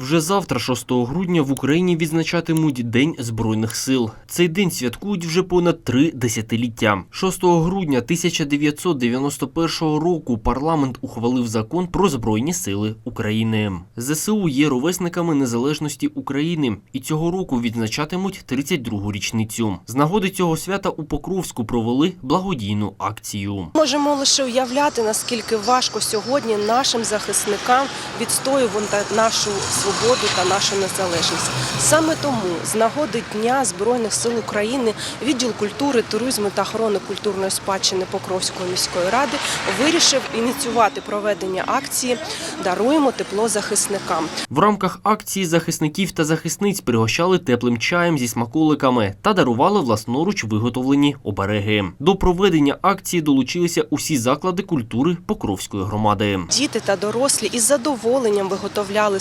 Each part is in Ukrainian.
Вже завтра, 6 грудня, в Україні відзначатимуть День Збройних сил. Цей день святкують вже понад три десятиліття. 6 грудня 1991 року парламент ухвалив закон про Збройні сили України. ЗСУ є ровесниками незалежності України і цього року відзначатимуть 32-гу річницю. З нагоди цього свята у Покровську провели благодійну акцію. Можемо лише уявляти, наскільки важко сьогодні нашим захисникам відстоювати нашу свободу та нашу незалежність. Саме тому з нагоди Дня Збройних сил України відділ культури, туризму та охорони культурної спадщини Покровської міської ради вирішив ініціювати проведення акції Даруємо тепло захисникам. В рамках акції захисників та захисниць пригощали теплим чаєм зі смаколиками та дарували власноруч виготовлені обереги. До проведення акції долучилися усі заклади культури Покровської громади. Діти та дорослі із задоволенням виготовляли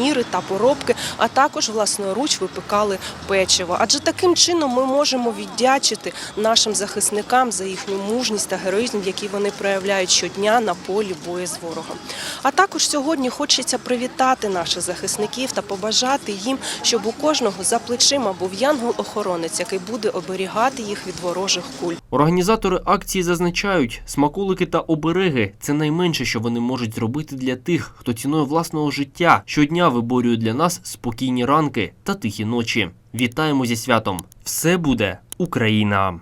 сировиніри та поробки, а також власноруч випекали печиво. Адже таким чином ми можемо віддячити нашим захисникам за їхню мужність та героїзм, який вони проявляють щодня на полі бою з ворогом. А також сьогодні хочеться привітати наших захисників та побажати їм, щоб у кожного за плечима був янгол-охоронець, який буде оберігати їх від ворожих куль. Організатори акції зазначають, смаколики та обереги це найменше, що вони можуть зробити для тих, хто ціною власного життя щодня виборює для нас спокійні ранки та тихі ночі. Вітаємо зі святом! Все буде Україна!